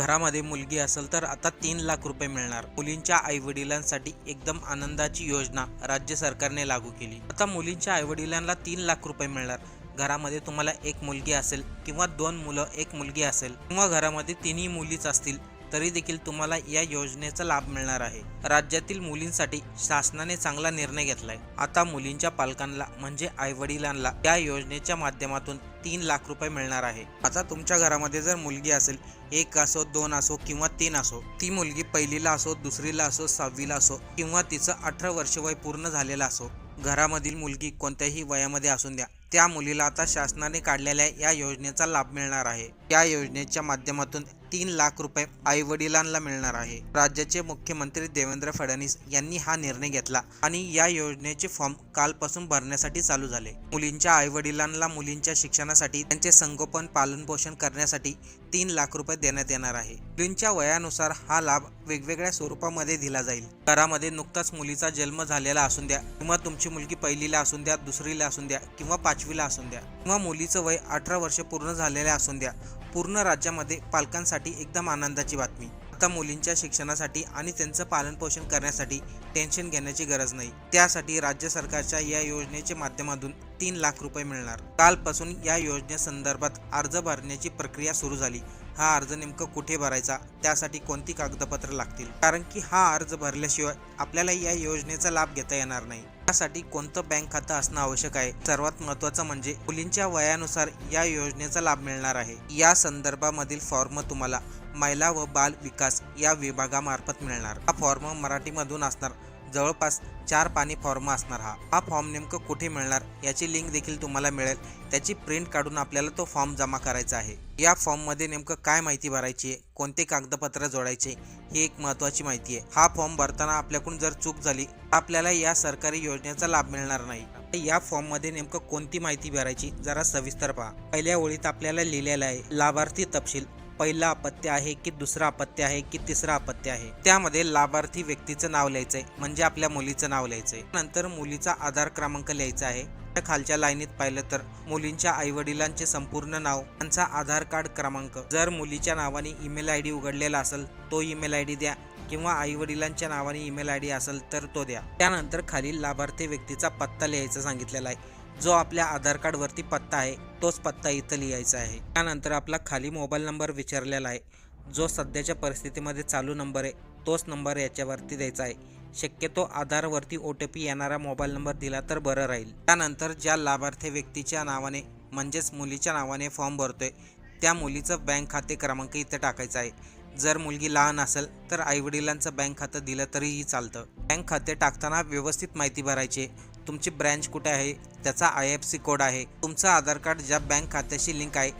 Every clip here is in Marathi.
घरामध्ये मुलगी असेल तर आता तीन लाख रुपये मिळणार. मुलींच्या आई वडिलांसाठी एकदम आनंदाची योजना राज्य सरकारने लागू केली. आता मुलींच्या आई वडिलांना तीन लाख रुपये मिळणार. घरामध्ये तुम्हाला एक मुलगी असेल किंवा दोन मुलं एक मुलगी असेल किंवा घरामध्ये तिन्ही मुलीच असतील तरी देखील तुम्हाला या योजनेचा लाभ मिळणार आहे. राज्यातील मुलींसाठी शासनाने चांगला निर्णय घेतलाय. आता मुलींच्या पालकांना म्हणजे आई वडिलांना या योजनेच्या माध्यमातून तीन लाख रुपये मिळणार आहे. आता तुमच्या घरामध्ये जर मुलगी असेल एक असो दोन असो किंवा तीन असो ती मुलगी पहिलीला असो दुसरीला असो सहावीला असो किंवा तिचं अठरा वर्ष वय पूर्ण झालेलं असो घरामधील मुलगी कोणत्याही वयामध्ये असून द्या. त्या मुलीला आता शासनाने काढलेल्या या योजनेचा लाभ मिळणार आहे. या योजनेच्या माध्यमातून तीन लाख रुपये आई वडिलांना मिळणार आहे. राज्याचे मुख्यमंत्री देवेंद्र फडणवीस यांनी हा निर्णय घेतला आणि या योजनेचे फॉर्म कालपासून भरण्यासाठी चालू झाले. मुलींच्या आई वडिलांना मुलींच्या शिक्षणासाठी त्यांचे संगोपन पालन पोषण करण्यासाठी तीन लाख रुपये देण्यात येणार आहे. मुलींच्या वयानुसार हा लाभ वेगवेगळ्या स्वरूपामध्ये दिला जाईल. घरामध्ये नुकताच मुलीचा जन्म झालेला असून द्या किंवा तुमची मुलगी पहिलीला असून द्या दुसरीला असून द्या किंवा पाचवीला असून द्या किंवा मुलीचं वय अठरा वर्ष पूर्ण झालेले असून द्या पूर्ण राज्यामध्ये पालकांसाठी एकदम आनंदाची बातमी. आता मुलींच्या शिक्षणासाठी आणि त्यांचं पालनपोषण करण्यासाठी टेन्शन घेण्याची गरज नाही. त्यासाठी राज्य सरकारच्या या योजनेच्या माध्यमातून तीन लाख रुपये मिळणार. कालपासून या योजनेसंदर्भात अर्ज भरण्याची प्रक्रिया सुरू झाली. हा अर्ज नेमकं कुठे भरायचा? त्यासाठी कोणती कागदपत्र लागतील? कारण की हा अर्ज भरल्याशिवाय आपल्याला या योजनेचा लाभ घेता येणार नाही. त्यासाठी कोणतं बँक खातं असणं आवश्यक आहे? सर्वात महत्त्वाचं म्हणजे मुलींच्या वयानुसार या योजनेचा लाभ मिळणार आहे. या संदर्भामधील फॉर्म तुम्हाला महिला व बाल विकास या विभागामार्फत मिळणार. हा फॉर्म मराठीमधून असणार. जवळपास चार पाणी फॉर्म असणार हा. हा फॉर्म नेमकं कुठे मिळणार याची लिंक देखील तुम्हाला मिळेल. त्याची प्रिंट काढून आपल्याला तो फॉर्म जमा करायचा आहे. या फॉर्ममध्ये नेमकं काय माहिती भरायची आहे? कोणते कागदपत्र जोडायचे? ही एक महत्त्वाची माहिती आहे. हा फॉर्म भरताना आपल्याकडून जर चूक झाली आपल्याला या सरकारी योजनेचा लाभ मिळणार नाही. या फॉर्ममध्ये नेमकं कोणती माहिती भरायची जरा सविस्तर पहा. पहिल्या ओळीत आपल्याला लिहिलेलं आहे लाभार्थी तपशील. पहिला अपत्य आहे की दुसरा अपत्य आहे की तिसरा अपत्य आहे? त्यामध्ये लाभार्थी व्यक्तीचं नाव लिहायचंय म्हणजे आपल्या मुलीचं नाव लिहायचंय. नंतर मुलीचा आधार क्रमांक लिहायचा आहे. त्या खालच्या लाईनीत पाहिलं तर मुलींच्या आई वडिलांचे संपूर्ण नाव त्यांचा आधार कार्ड क्रमांक. जर मुलीच्या नावाने ईमेल आय डी उघडलेला असेल तो ईमेल आय डी द्या. किंवा आई वडिलांच्या नावाने ईमेल आय डी असेल तर तो द्या. त्यानंतर खालील लाभार्थी व्यक्तीचा पत्ता लिहायचा सांगितलेला आहे. जो आपल्या आधार कार्डवरती पत्ता आहे तोच पत्ता इथं लिहायचा आहे. त्यानंतर आपला खाली मोबाईल नंबर विचारलेला आहे. जो सध्याच्या परिस्थितीमध्ये चालू नंबर आहे तोच नंबर याच्यावरती द्यायचा आहे. शक्यतो आधारवरती ओ टी पी येणारा मोबाईल नंबर दिला तर बरं राहील. त्यानंतर ज्या लाभार्थी व्यक्तीच्या नावाने म्हणजेच मुलीच्या नावाने फॉर्म भरतोय त्या मुलीचं बँक खाते क्रमांक इथं टाकायचा आहे. जर मुलगी लहान असेल तर आईवडिलांचं बँक खातं दिलं तरीही चालतं. बँक खाते टाकताना व्यवस्थित माहिती भरायची आहे. तुमची ब्रँच कुठे आहे? त्याचा आय एफ सी कोड आहे. तुमचं आधार कार्ड ज्या बँक खात्याशी लिंक आहे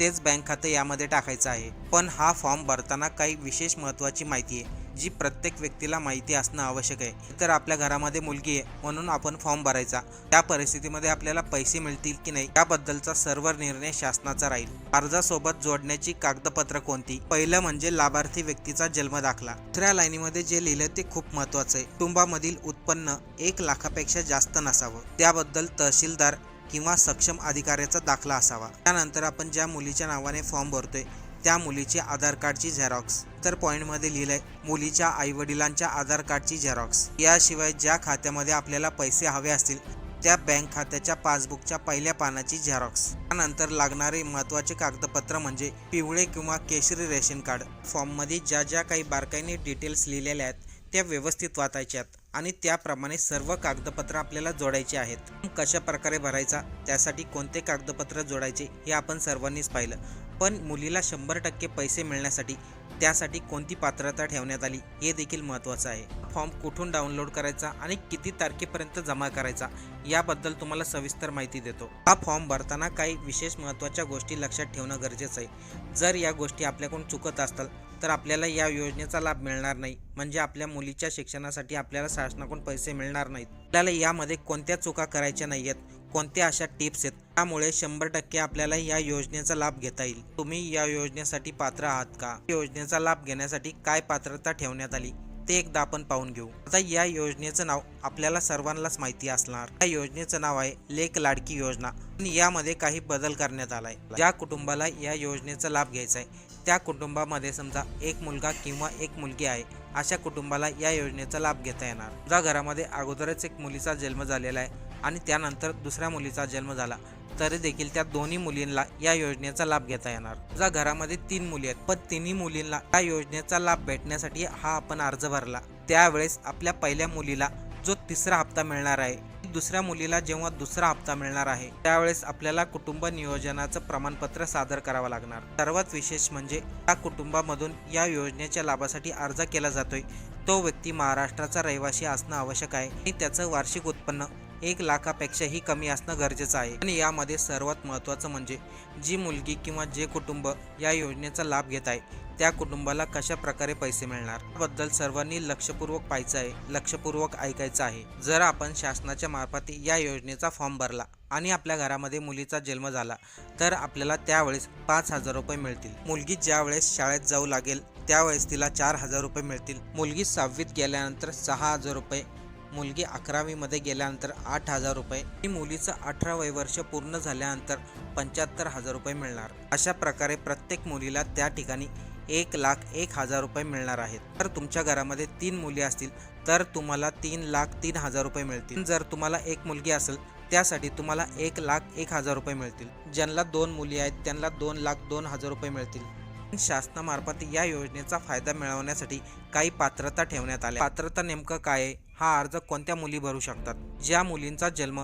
तेच बँक खातं यामध्ये टाकायचं आहे. पण हा फॉर्म भरताना काही विशेष महत्त्वाची माहिती आहे. जी प्रत्येक व्यक्तीला माहिती असणं आवश्यक आहे. तर आपल्या घरामध्ये मुलगी आहे म्हणून आपण फॉर्म भरायचा. त्या परिस्थितीमध्ये आपल्याला पैसे मिळतील की नाही याबद्दलचा सर्व निर्णय शासनाचा राहील. अर्जासोबत जोडण्याची कागदपत्र कोणती? पहिलं म्हणजे लाभार्थी व्यक्तीचा जन्म दाखला दुसऱ्या लाईनीमध्ये जे लिहिलं ते खूप महत्वाचं आहे. कुटुंबामधील उत्पन्न एक लाखापेक्षा जास्त नसावं. त्याबद्दल तहसीलदार किंवा सक्षम अधिकाऱ्याचा दाखला असावा. त्यानंतर आपण ज्या मुलीच्या नावाने फॉर्म भरतोय त्या मुलीची आधार कार्डची झेरॉक्स. तर पॉईंटमध्ये लिहिलंय मुलीच्या आई वडिलांच्या आधार कार्डची झेरॉक्स. याशिवाय ज्या खात्यामध्ये आपल्याला पैसे हवे असतील त्या बँक खात्याच्या पासबुकच्या पहिल्या पानाची झेरॉक्स. त्यानंतर लागणारे महत्त्वाचे कागदपत्र म्हणजे पिवळे किंवा केशरी रेशन कार्ड. फॉर्ममध्ये ज्या ज्या काही बारकाईने डिटेल्स लिहिलेल्या आहेत त्या व्यवस्थित वाचायच्यात आणि त्याप्रमाणे सर्व कागदपत्र आपल्याला जोडायचे आहेत. कशा प्रकारे भरायचा त्यासाठी कोणते कागदपत्र जोडायचे हे आपण सर्वांनीच पाहिलं. पण मुलीला शंभर टक्के पैसे मिळण्यासाठी त्यासाठी कोणती पात्रता ठेवण्यात आली हे देखील महत्त्वाचं आहे. फॉर्म कुठून डाउनलोड करायचा आणि किती तारखेपर्यंत जमा करायचा याबद्दल तुम्हाला सविस्तर माहिती देतो. हा फॉर्म भरताना काही विशेष महत्त्वाच्या गोष्टी लक्षात ठेवणं गरजेचं आहे. जर या गोष्टी आपल्याकडून चुकत असतात तर आपल्याला या योजनेचा लाभ मिळणार नाही. म्हणजे आपल्या मुलीच्या शिक्षणासाठी आपल्याला शासनाकडून पैसे मिळणार नाहीत. आपल्याला यामध्ये कोणत्या चुका करायच्या नाही आहेत कोणत्या अशा टिप्स आहेत? त्यामुळे शंभर टक्के आपल्याला या योजनेचा लाभ घेता येईल. तुम्ही या योजनेसाठी पात्र आहात का? योजनेचा लाभ घेण्यासाठी काय पात्रता ठेवण्यात आली? ते एकदा आपण पाहून घेऊ. आता या योजनेचं नाव आपल्याला सर्वांनाच माहिती असणार. या योजनेचं नाव आहे लेक लाडकी योजना. पण यामध्ये काही बदल करण्यात आलाय. ज्या कुटुंबाला या योजनेचा लाभ घ्यायचा आहे त्या कुटुंबामध्ये समजा एक मुलगा किंवा एक मुलगी आहे अशा कुटुंबाला या योजनेचा लाभ घेता येणार. ज्या घरामध्ये अगोदरच एक मुलीचा जन्म झालेला आहे. आणि त्यानंतर दुसऱ्या मुलीचा जन्म झाला. तरी देखील त्या दोन्ही मुलींना या योजनेचा लाभ घेता येणार. तुझ्या घरामध्ये तीन मुली आहेत पण तिन्ही मुलींना या योजनेचा लाभ भेटण्यासाठी हा आपण अर्ज भरला. त्यावेळेस आपल्या पहिल्या मुलीला जो तिसरा हप्ता मिळणार आहे दुसऱ्या मुलीला जेव्हा दुसरा हप्ता मिळणार आहे त्यावेळेस आपल्याला कुटुंब नियोजनाचं प्रमाणपत्र सादर करावं लागणार. सर्वात विशेष म्हणजे त्या कुटुंबामधून या योजनेच्या लाभासाठी अर्ज केला जातोय. तो व्यक्ती महाराष्ट्राचा रहिवासी असणं आवश्यक आहे आणि त्याचं वार्षिक उत्पन्न एक लाखापेक्षाही कमी असणं गरजेचं आहे. आणि यामध्ये सर्वात महत्त्वाचं म्हणजे जी मुलगी किंवा जे कुटुंब या योजनेचा लाभ घेत आहे त्या कुटुंबाला कशा प्रकारे पैसे मिळणार? याबद्दल सर्वांनी लक्षपूर्वक पाहायचं आहे लक्षपूर्वक ऐकायचं आहे. जर आपण शासनाच्या मार्फत या योजनेचा फॉर्म भरला आणि आपल्या घरामध्ये मुलीचा जन्म झाला तर आपल्याला त्यावेळेस पाच हजार रुपये मिळतील. मुलगी ज्या वेळेस शाळेत जाऊ लागेल त्यावेळेस तिला चार हजार रुपये मिळतील. मुलगी सहावीत गेल्यानंतर सहा हजार रुपये मुलगी अकरावीमध्ये गेल्यानंतर आठ हजार रुपये आणि मुलीचं अठरा वय वर्ष पूर्ण झाल्यानंतर पंच्याहत्तर हजार रुपये मिळणार. अशा प्रकारे प्रत्येक मुलीला त्या ठिकाणी एक लाख एक हजार रुपये मिळणार आहेत. तर तुमच्या घरामध्ये तीन मुली असतील तर तुम्हाला तीन लाख तीन हजार रुपये मिळतील. जर तुम्हाला एक मुलगी असेल त्यासाठी तुम्हाला एक लाख एक हजार रुपये मिळतील. ज्यांना दोन मुली आहेत त्यांना दोन लाख दोन हजार रुपये मिळतील. शासनामार्फत या योजनेचा फायदा मिळवण्यासाठी काही पात्रता ठेवण्यात आल्या. पात्रता नेमकं काय आहे? हा अर्ज कोणत्या मुली भरू शकतात? ज्या मुलींचा जन्म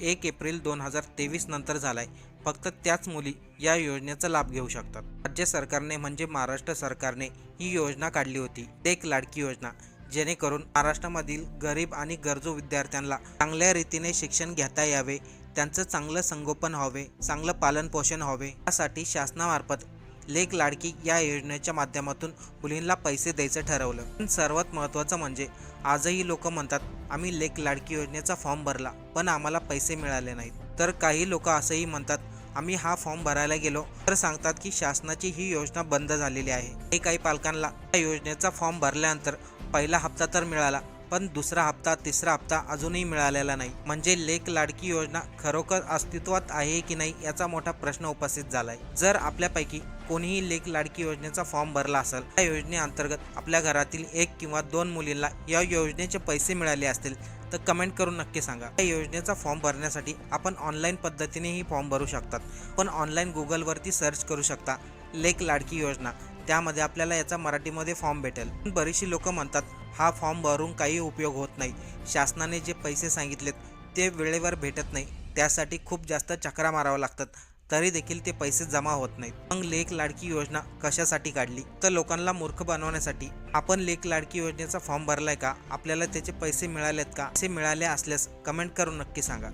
एक एप्रिल दोन हजार तेवीस नंतर झालाय फक्त त्याच मुली या योजनेचा लाभ घेऊ शकतात. राज्य सरकारने म्हणजे महाराष्ट्र सरकारने ही योजना काढली होती. एक लाडकी योजना जेणेकरून महाराष्ट्रामधील गरीब आणि गरजू विद्यार्थ्यांना चांगल्या रीतीने शिक्षण घेता यावे त्यांचं चांगलं संगोपन व्हावे चांगलं पालनपोषण व्हावे. यासाठी शासनामार्फत लेख लाडकी या योजनेच्या माध्यमातून मुलींना पैसे द्यायचं ठरवलं. पण सर्वात महत्त्वाचं म्हणजे आजही लोक म्हणतात आम्ही लेख लाडकी योजनेचा फॉर्म भरला पण आम्हाला पैसे मिळाले नाहीत. तर काही लोक असंही म्हणतात आम्ही हा फॉर्म भरायला गेलो तर सांगतात की शासनाची ही योजना बंद झालेली आहे. हे काही पालकांना या योजनेचा फॉर्म भरल्यानंतर पहिला हप्ता तर मिळाला पण दुसरा हप्ता तिसरा हप्ता अजूनही मिळालेला नाही. म्हणजे लेख लाडकी योजना खरोखर अस्तित्वात आहे की नाही याचा मोठा प्रश्न उपस्थित झालाय. जर आपल्यापैकी कोणीही लेख लाडकी योजनेचा फॉर्म भरला असेल या योजनेअंतर्गत आपल्या घरातील एक किंवा दोन मुलींना या योजनेचे पैसे मिळाले असतील तर कमेंट करून नक्की सांगा. या योजनेचा फॉर्म भरण्यासाठी आपण ऑनलाईन पद्धतीनेही फॉर्म भरू शकतात. पण ऑनलाईन गुगलवरती सर्च करू शकता लेख लाडकी योजना. त्यामध्ये आपल्याला याचा मराठीमध्ये फॉर्म भेटेल. पण बरीचशी लोक म्हणतात हा फॉर्म भरून काही उपयोग होत नाही. शासनाने जे पैसे सांगितलेत ते वेळेवर भेटत नाही. त्यासाठी खूप जास्त चक्रा माराव्या लागतात. तरी देखील ते पैसे जमा होत नाहीत. मग लेख लाडकी योजना कशासाठी काढली? तर लोकांना मूर्ख बनवण्यासाठी. आपण लेख लाडकी योजनेचा फॉर्म भरलाय का? आपल्याला त्याचे पैसे मिळालेत का? पैसे मिळाले असल्यास कमेंट करून नक्की सांगा.